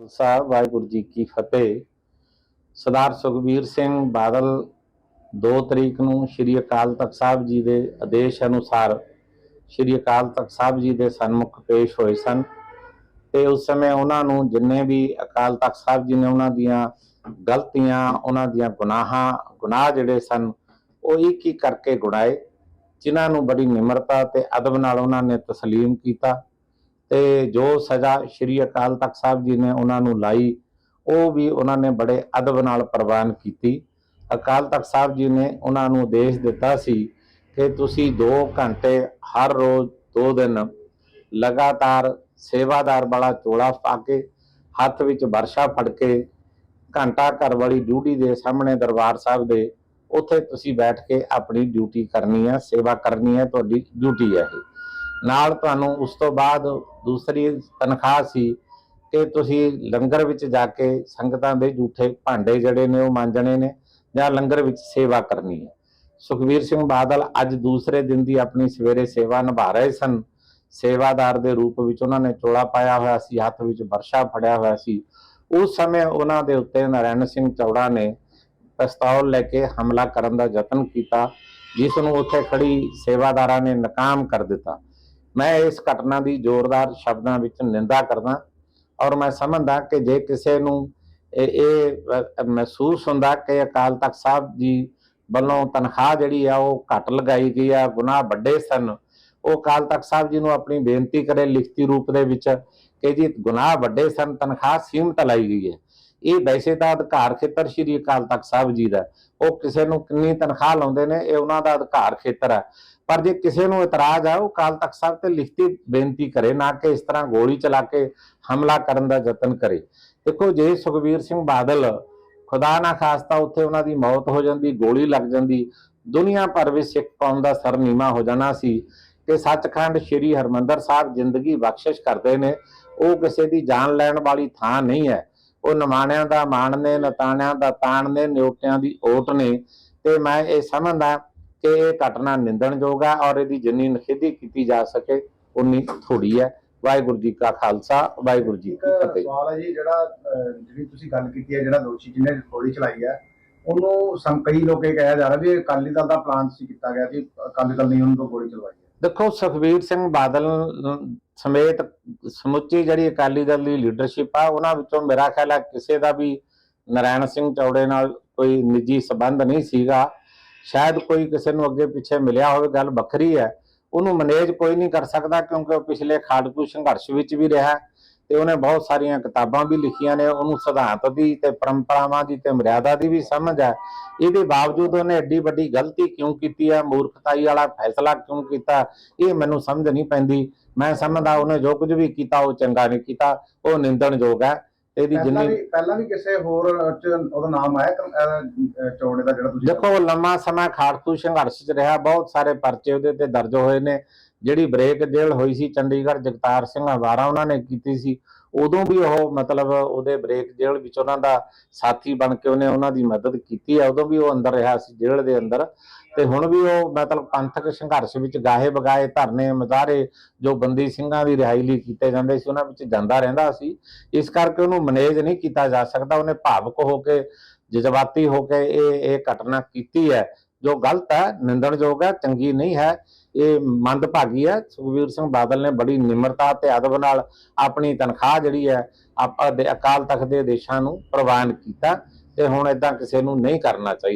ਖਾਲਸਾ ਵਾਹਿਗੁਰੂ ਜੀ ਕੀ ਫਤਿਹ। ਸਰਦਾਰ ਸੁਖਬੀਰ ਸਿੰਘ ਬਾਦਲ 2 ਤਰੀਕ ਨੂੰ ਸ੍ਰੀ ਅਕਾਲ ਤਖਤ ਸਾਹਿਬ ਜੀ ਦੇ ਆਦੇਸ਼ ਅਨੁਸਾਰ ਸ੍ਰੀ ਅਕਾਲ ਤਖਤ ਸਾਹਿਬ ਜੀ ਦੇ ਸਨਮੁਖ ਪੇਸ਼ ਹੋਏ ਸਨ ਤੇ ਉਸ ਸਮੇਂ ਉਹਨਾਂ ਨੂੰ ਜਿੰਨੇ ਵੀ ਅਕਾਲ ਤਖਤ ਸਾਹਿਬ ਜੀ ਨੇ ਉਹਨਾਂ ਦੀਆਂ ਗਲਤੀਆਂ, ਉਹਨਾਂ ਦੀਆਂ ਗੁਨਾਹਾਂ, ਗੁਨਾਹ ਜਿਹੜੇ ਸਨ, ਉਹ ਇੱਕ ਹੀ ਕਰਕੇ ਗੁਣਾਏ ਜਿਨ੍ਹਾਂ ਨੂੰ ਬੜੀ ਨਿਮਰਤਾ ਤੇ ਅਦਬ ਨਾਲ ਉਹਨਾਂ ਨੇ ਤਸਲੀਮ ਕੀਤਾ। ਤੇ ਜੋ ਸਜ਼ਾ ਸ਼੍ਰੀ ਅਕਾਲ ਤਖਤ ਸਾਹਿਬ ਜੀ ਨੇ ਉਹਨਾਂ ਨੂੰ ਲਾਈ, ਉਹ ਵੀ ਉਹਨਾਂ ਨੇ ਬੜੇ ਅਦਬ ਨਾਲ ਪ੍ਰਵਾਨ ਕੀਤੀ। ਅਕਾਲ ਤਖਤ ਸਾਹਿਬ ਜੀ ਨੇ ਉਹਨਾਂ ਨੂੰ ਆਦੇਸ਼ ਦਿੱਤਾ ਸੀ ਕਿ ਤੁਸੀਂ 2 ਘੰਟੇ ਹਰ ਰੋਜ਼ 2 ਦਿਨ ਲਗਾਤਾਰ ਸੇਵਾਦਾਰ ਵਾਲਾ ਚੋਲਾ ਪਾ ਕੇ, ਹੱਥ ਵਿੱਚ ਵਰਸ਼ਾ ਫੜ ਕੇ, ਘੰਟਾ ਘਰ ਵਾਲੀ ਡਿਊਟੀ ਦੇ ਸਾਹਮਣੇ ਦਰਬਾਰ ਸਾਹਿਬ ਦੇ ਉੱਥੇ ਤੁਸੀਂ ਬੈਠ ਕੇ ਆਪਣੀ ਡਿਊਟੀ ਕਰਨੀ ਹੈ, ਸੇਵਾ ਕਰਨੀ ਹੈ, ਤੁਹਾਡੀ ਡਿਊਟੀ ਹੈ ਇਹ। ਨਾਲ ਤੁਹਾਨੂੰ ਉਸ ਤੋਂ ਬਾਅਦ ਦੂਸਰੀ ਤਨਖਾਹ ਸੀ ਕਿ ਤੁਸੀਂ ਲੰਗਰ ਵਿੱਚ ਜਾ ਕੇ ਸੰਗਤਾਂ ਦੇ ਝੂਠੇ ਭਾਂਡੇ ਜਿਹੜੇ ਨੇ ਉਹ ਮਾਂਜਣੇ ਨੇ ਜਾਂ ਲੰਗਰ ਵਿੱਚ ਸੇਵਾ ਕਰਨੀ ਹੈ। ਸੁਖਵੀਰ ਸਿੰਘ ਬਾਦਲ ਅੱਜ ਦੂਸਰੇ ਦਿਨ ਦੀ ਆਪਣੀ ਸਵੇਰੇ ਸੇਵਾ ਨਿਭਾ ਰਹੇ ਸਨ। ਸੇਵਾਦਾਰ ਦੇ ਰੂਪ ਵਿੱਚ ਉਹਨਾਂ ਨੇ ਚੋਲਾ ਪਾਇਆ ਹੋਇਆ ਸੀ, ਹੱਥ ਵਿੱਚ ਵਰਸ਼ਾ ਫੜਿਆ ਹੋਇਆ ਸੀ। ਉਸ ਸਮੇਂ ਉਹਨਾਂ ਦੇ ਉੱਤੇ ਨਾਰਾਇਣ ਸਿੰਘ ਚੌੜਾ ਨੇ ਪਿਸਤੌਲ ਲੈ ਕੇ ਹਮਲਾ ਕਰਨ ਦਾ ਯਤਨ ਕੀਤਾ, ਜਿਸ ਨੂੰ ਉੱਥੇ ਖੜੀ ਸੇਵਾਦਾਰਾਂ ਨੇ ਨਾਕਾਮ ਕਰ ਦਿੱਤਾ। ਮੈਂ ਇਸ ਘਟਨਾ ਦੀ ਜ਼ੋਰਦਾਰ ਸ਼ਬਦਾਂ ਵਿੱਚ ਨਿੰਦਾ ਕਰਦਾ ਔਰ ਮੈਂ ਸਮਝਦਾ ਕਿ ਜੇ ਕਿਸੇ ਨੂੰ ਇਹ ਮਹਿਸੂਸ ਹੁੰਦਾ ਕਿ ਅਕਾਲ ਤਖਤ ਸਾਹਿਬ ਜੀ ਵੱਲੋਂ ਤਨਖਾਹ ਜਿਹੜੀ ਆ ਉਹ ਘੱਟ ਲਗਾਈ ਗਈ ਆ, ਗੁਨਾਹ ਵੱਡੇ ਸਨ, ਉਹ ਅਕਾਲ ਤਖਤ ਸਾਹਿਬ ਜੀ ਨੂੰ ਆਪਣੀ ਬੇਨਤੀ ਕਰੇ ਲਿਖਤੀ ਰੂਪ ਦੇ ਵਿੱਚ ਕਿ ਜੀ ਗੁਨਾਹ ਵੱਡੇ ਸਨ, ਤਨਖਾਹ ਸੀਮਤ ਲਾਈ ਗਈ ਹੈ। ਇਹ ਵੈਸੇ ਤਾਂ ਅਧਿਕਾਰ ਖੇਤਰ ਸ਼੍ਰੀ ਅਕਾਲ ਤਖਤ ਸਾਹਿਬ ਜੀ ਦਾ ਉਹ ਕਿਸੇ ਨੂੰ ਕਿੰਨੀ ਤਨਖਾਹ ਲਾਉਂਦੇ ਨੇ, ਇਹ ਉਹਨਾਂ ਦਾ ਅਧਿਕਾਰ ਖੇਤਰ ਹੈ। ਪਰ ਜੇ ਕਿਸੇ ਨੂੰ ਇਤਰਾਜ਼ ਆ, ਉਹ ਅਕਾਲ ਤਖਤ ਸਾਹਿਬ ਤੇ ਲਿਖਤੀ ਬੇਨਤੀ ਕਰੇ, ਨਾ ਕਿ ਇਸ ਤਰ੍ਹਾਂ ਗੋਲੀ ਚਲਾ ਕੇ ਹਮਲਾ ਕਰਨ ਦਾ ਯਤਨ ਕਰੇ। ਦੇਖੋ, ਜੇ ਸੁਖਬੀਰ ਸਿੰਘ ਬਾਦਲ, ਖੁਦਾ ਨਾ ਖਾਸਤਾ, ਉੱਥੇ ਉਹਨਾਂ ਦੀ ਮੌਤ ਹੋ ਜਾਂਦੀ, ਗੋਲੀ ਲੱਗ ਜਾਂਦੀ, ਦੁਨੀਆ ਭਰ ਵਿੱਚ ਸਿੱਖ ਕੌਮ ਦਾ ਸਰ ਨੀਵਾ ਹੋ ਜਾਣਾ ਸੀ ਕਿ ਸੱਚਖੰਡ ਸ੍ਰੀ ਹਰਮੰਦਰ ਸਾਹਿਬ ਜ਼ਿੰਦਗੀ ਬਖਸ਼ਿਸ਼ ਕਰਦੇ ਨੇ, ਉਹ ਕਿਸੇ ਦੀ ਜਾਨ ਲੈਣ ਵਾਲੀ ਥਾਂ ਨਹੀਂ ਹੈ। ਉਹ ਨਿਮਾਣਿਆਂ ਦਾ ਮਾਣ ਨੇ ਨਤਾਣਿਆਂ ਦਾ ਤਾਣ ਨੇ ਨਿਉਟਿਆਂ ਦੀ ਓਟ ਨੇ ਤੇ ਮੈਂ ਇਹ ਸਮਝਦਾ ਕਿ ਇਹ ਘਟਨਾ ਨਿੰਦਣਯੋਗ ਹੈ ਔਰ ਇਹਦੀ ਜਿੰਨੀ ਨਖੇਦੀ ਕੀਤੀ ਜਾ ਸਕੇ ਉਨੀ ਥੋੜੀ ਹੈ। ਵਾਹਿਗੁਰੂ ਜੀ ਕਾ ਖਾਲਸਾ ਵਾਹਿਗੁਰੂ ਜੀ ਕੀ ਫਤਿਹ। ਸਵਾਲ ਹੈ ਜੀ ਜਿਹੜਾ ਜਿਹੜੀ ਤੁਸੀਂ ਗੱਲ ਕੀਤੀ ਹੈ ਜਿਹੜਾ ਦੋਸ਼ੀ ਜਿਹਨੇ ਗੋਲੀ ਚਲਾਈ ਹੈ ਉਹਨੂੰ ਸਮ ਕਈ ਲੋਕ ਇਹ ਕਿਹਾ ਜਾ ਰਿਹਾ ਵੀ ਅਕਾਲੀ ਦਲ ਦਾ ਪਲਾਨ ਸੀ ਕੀਤਾ ਗਿਆ ਸੀ ਅਕਾਲੀ ਦਲ ਨੇ ਉਹਨੂੰ ਤੋਂ ਗੋਲੀ ਚਲਵਾਈ ਦੇਖੋ ਸੁਖਬੀਰ ਸਿੰਘ ਬਾਦਲ ਸਮੇਤ ਸਮੁੱਚੀ ਜਿਹੜੀ ਅਕਾਲੀ ਦਲ ਦੀ ਲੀਡਰਸ਼ਿਪ ਆ, ਉਹਨਾਂ ਵਿੱਚੋਂ ਮੇਰਾ ਖਿਆਲ ਹੈ ਕਿਸੇ ਦਾ ਵੀ ਨਰਾਇਣ ਸਿੰਘ ਚੌੜੇ ਨਾਲ ਕੋਈ ਨਿੱਜੀ ਸਬੰਧ ਨਹੀਂ ਸੀਗਾ। ਸ਼ਾਇਦ ਕੋਈ ਕਿਸੇ ਨੂੰ ਅੱਗੇ ਪਿੱਛੇ ਮਿਲਿਆ ਹੋਵੇ, ਗੱਲ ਵੱਖਰੀ ਹੈ। ਉਹਨੂੰ ਮੈਨੇਜ ਕੋਈ ਨਹੀਂ ਕਰ ਸਕਦਾ ਕਿਉਂਕਿ ਉਹ ਪਿਛਲੇ ਖਾੜਕੂ ਸੰਘਰਸ਼ ਵਿੱਚ ਵੀ ਰਿਹਾ। ਤੇ ਉਹਨੇ ਬਹੁਤ ਸਾਰੀਆਂ ਕਿਤਾਬਾਂ ਵੀ ਲਿਖੀਆਂ ਨੇ ਉਹਨੂੰ ਸਿਧਾਂਤ ਦੀ ਤੇ ਪਰੰਪਰਾਵਾਂ ਦੀ ਤੇ ਮਰਿਆਦਾ ਦੀ ਵੀ ਸਮਝ ਹੈ। ਇਹਦੇ ਬਾਵਜੂਦ ਉਹਨੇ ਐਡੀ ਵੱਡੀ ਗਲਤੀ ਕਿਉਂ ਕੀਤੀ ਹੈ? ਮੂਰਖਤਾਈ ਵਾਲਾ ਫੈਸਲਾ ਕਿਉਂ ਕੀਤਾ? ਇਹ ਮੈਨੂੰ ਸਮਝ ਨਹੀਂ ਪੈਂਦੀ। ਮੈਂ ਸਮਝਦਾ ਉਹਨੇ ਜੋ ਕੁਝ ਵੀ ਕੀਤਾ ਉਹ ਚੰਗਾ ਨਹੀਂ ਕੀਤਾ ਉਹ ਨਿੰਦਣਯੋਗ ਹੈ। ਇਹਦੀ ਜਿੰਨੀ ਪਹਿਲਾਂ ਵੀ ਕਿਸੇ ਹੋਰ ਚ ਉਹਦਾ ਨਾਮ ਆਇਆ ਚੌੜੇ ਦਾ ਜਿਹੜਾ ਤੁਸੀਂ ਦੇਖੋ ਲੰਮਾ ਸਮਾਂ ਖਾੜਕੂ ਸੰਘਰਸ਼ 'ਚ ਰਿਹਾ ਬਹੁਤ ਸਾਰੇ ਪਰਚੇ ਉਹਦੇ ਤੇ ਦਰਜ ਹੋਏ ਨੇ। ਜਿਹੜੀ ਬ੍ਰੇਕ ਜੇਲ੍ਹ ਹੋਈ ਸੀ ਚੰਡੀਗੜ੍ਹ ਜਗਤਾਰ ਸਿੰਘ ਹਵਾਰਾ ਉਹਨਾਂ ਨੇ ਕੀਤੀ ਸੀ, ਉਦੋਂ ਵੀ ਉਹ ਮਤਲਬ ਉਹਦੇ ਬ੍ਰੇਕ ਜੇਲ੍ਹ ਵਿੱਚ ਉਹਨਾਂ ਦਾ ਸਾਥੀ ਬਣ ਕੇ ਉਹਨੇ ਉਹਨਾਂ ਦੀ ਮਦਦ ਕੀਤੀ ਹੈ ਉਦੋਂ ਵੀ ਉਹ ਅੰਦਰ ਰਿਹਾ ਸੀ ਜੇਲ੍ਹ ਦੇ ਅੰਦਰ। ਤੇ ਹੁਣ ਵੀ ਉਹ ਮਤਲਬ ਪੰਥਕ ਸੰਘਰਸ਼ ਵਿੱਚ ਗਾਹੇ ਬਗਾਏ ਧਰਨੇ ਮੁਜ਼ਾਹਰੇ ਜੋ ਬੰਦੀ ਸਿੰਘਾਂ ਦੀ ਰਿਹਾਈ ਲਈ ਕੀਤੇ ਜਾਂਦੇ ਸੀ, ਉਹਨਾਂ ਵਿੱਚ ਜਾਂਦਾ ਰਹਿੰਦਾ ਸੀ। ਇਸ ਕਰਕੇ ਉਹਨੂੰ ਮੈਨੇਜ ਨਹੀਂ ਕੀਤਾ ਜਾ ਸਕਦਾ, ਉਹਨੇ ਭਾਵਕ ਹੋ ਕੇ ਜਜ਼ਬਾਤੀ ਹੋ ਕੇ ਇਹ ਇਹ ਘਟਨਾ ਕੀਤੀ ਹੈ। ਜੋ ਗਲਤ ਹੈ, ਨਿੰਦਣਯੋਗ ਹੈ, ਚੰਗੀ ਨਹੀਂ ਹੈ, ਇਹ ਮੰਦਭਾਗੀ ਹੈ। ਸੁਖਬੀਰ ਸਿੰਘ ਬਾਦਲ ਨੇ ਬੜੀ ਨਿਮਰਤਾ ਤੇ ਅਦਬ ਨਾਲ ਆਪਣੀ ਤਨਖਾਹ ਜਿਹੜੀ ਹੈ, ਆਪਾਂ ਦੇ ਅਕਾਲ ਤਖਤ ਦੇ ਆਦੇਸ਼ਾਂ ਨੂੰ ਪ੍ਰਵਾਨ ਕੀਤਾ ਤੇ ਹੁਣ ਇਦਾਂ ਕਿਸੇ ਨੂੰ ਨਹੀਂ ਕਰਨਾ ਚਾਹੀਦਾ।